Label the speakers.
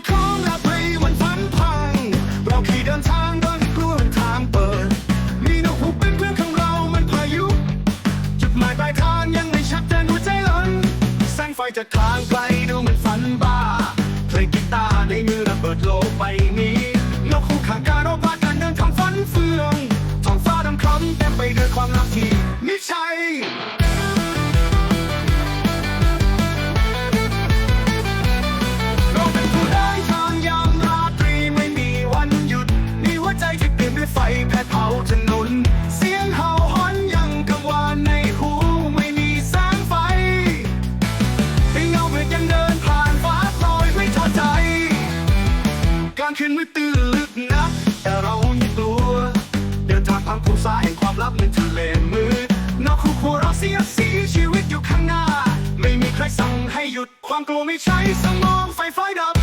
Speaker 1: ดของเราไปวันฝันพัง เราขี่เดินทางโดยไม่กลัวเนทางเปิด มีนกฮูกเป็นเพื่อนของเรามันพายุ จุดหมายปลายทางยังไม่ชัดแต่หัวใจล้นแสงไฟจากทางไกลดูเหมือนฝันบ้าเพลงกีตาร์ในมือระเบิดโลกใบนี้นกฮูกขางการอบา ไฟแผดเผาถนน เสียงเห่าหอนยังกังวานในหูไม่มีแสงไฟให้เงาเวทยังเดินผ่านฟ้าลอยไม่ท้อใจ การขึ้นมือตื้นลึกนัก แต่เรายังกลัว เดินทางผ่านภูสายแห่งความลับในทะเลมืดนอกคู่หัวเราเสียสีชีวิตอยู่ข้างหน้า ไม่มีใครสั่งให้หยุดความกลัวไม่ใช่สมองไฟไฟดับ